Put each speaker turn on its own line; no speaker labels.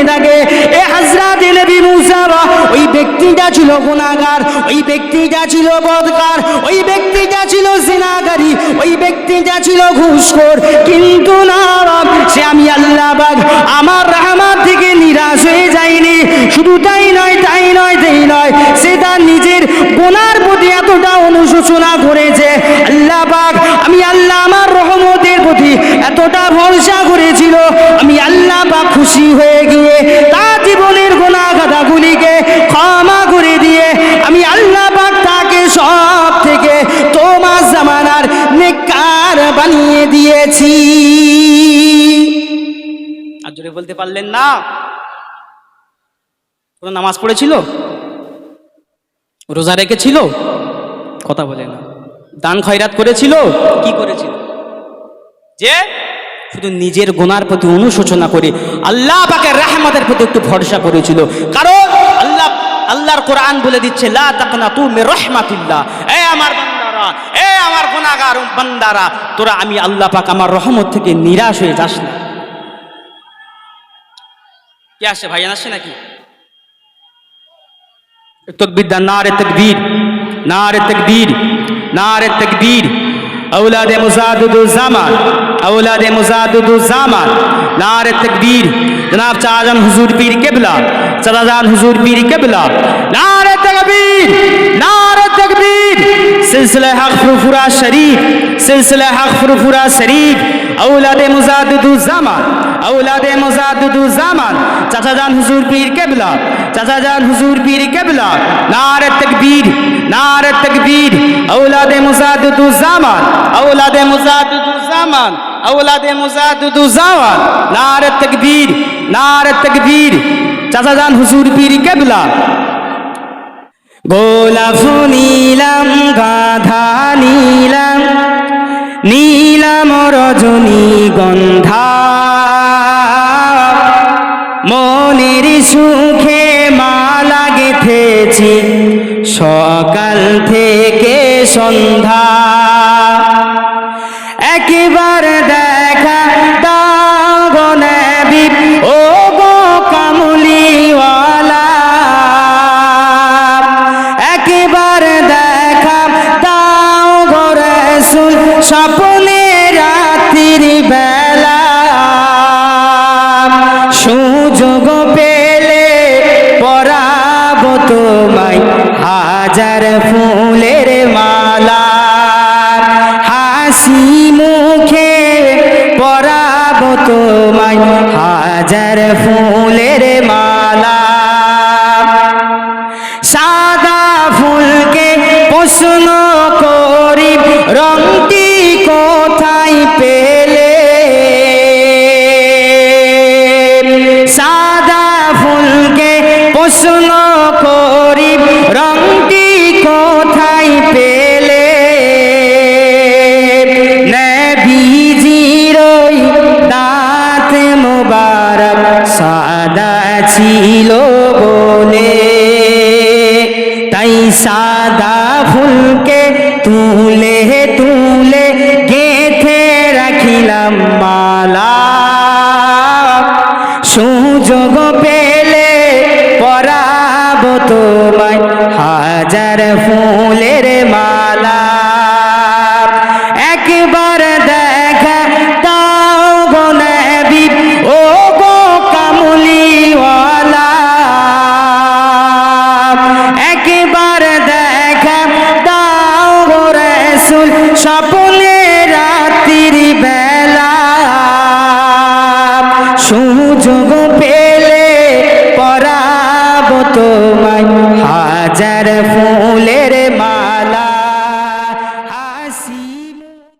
মনে থাকে এ হাজরাত ওই ব্যক্তিটা ছিল গুণাগার ওই ব্যক্তিটা ছিল বদকার, ওই ব্যক্তিটা ছিল সিনাগারি ওই ব্যক্তিটা ছিল ঘুষখোর। কিন্তু না সে আমি আল্লাহবাগ আমার রাহমার থেকে নিরাশ হয়ে যায়নি। শুধু তাই নয় তাই নয় তাই নয়, সে তার নিজের গোনার প্রতি এতটা অনুশোচনা করেছে। আল্লাহবাগ আমি আল্লাহ আমার রহমতের প্রতি এতটা ভরসা করেছিল, আমি আল্লাহ পাক খুশি হয়ে গিয়ে তার জীবনের গোনা গাদাগুলিকে ক্ষমা করে দিয়ে আমি আল্লাহ পাক তাকে সব থেকে তোমার জামানার নেকার বানিয়ে দিয়েছি। আর জোরে বলতে পারলেন না? কোনো নামাজ পড়েছিল? রোজা রেখেছিল? কথা বলে না। দান খয়রাত করেছিল? কি করেছিল? যে শুধু নিজের গোনার প্রতি অনুশোচনা করে আল্লাহ পাকের রাহমাতের প্রতি একটু ভরসা করেছিল। কারণ আল্লাহ, আল্লাহর কোরআন বলে দিচ্ছে, লা তাকনা এ আমার বান্দারা, এ আমার গুনাহগার বান্দারা, তোরা আমি আল্লাহ পাক আমার রহমত থেকে নিরাশ হয়ে যাস না। কে আসে ভাইয়ান আসে নাকি? তকবীর দা নারে তকবীর নারে তকবীর নারে তকবীর। اولاد مزاد الزمان اولاد مزاد الزمان نار تکبیر جناب چاہجان حضور پیر قبلہ چاہجان حضور پیر قبلہ نار تکبیر نار تکبیر سلسلہ حق فرفورا شریف سلسلہ حق فرفورا شریف আউলাদে মুজাদুদু জামান, আউলাদে মুজাদুদু জামান। চাচা জান হুজুর পীর কেবলা, চাচা জান হুজুর পীর কেবলা। নারে তকবীর নারে তকবীর। আউলাদে মুজাদুদু জামান, আউলাদে মুজাদুদু জামান, আউলাদে মুজাদুদু জামান। নারে তকবীর নারে তকবীর। চাচা জান হুজুর পীর কেবলা। গোলাপ নীলাম, গাধা নীলাম, নীল নীলাম রজনী গন্ধা। মনের সুখে মা গেথেছি সকাল থেকে সন্ধ্যা। একবার দেখা দাও ফুলের মালা, হাসি মুখে পরাব তোমায়। হাজার ফুলের মালা, সাদা ফুলকে প্রশ্ন করি, রংটি কোথায় পেলে? সাদা ফুলকে প্রশ্ন সাদা ফুলকে তুলে তুলে গেথে রাখিলাম মালা। সুযোগ পেলে পরাব তোমায় হাজার ফুলের মালা। একবার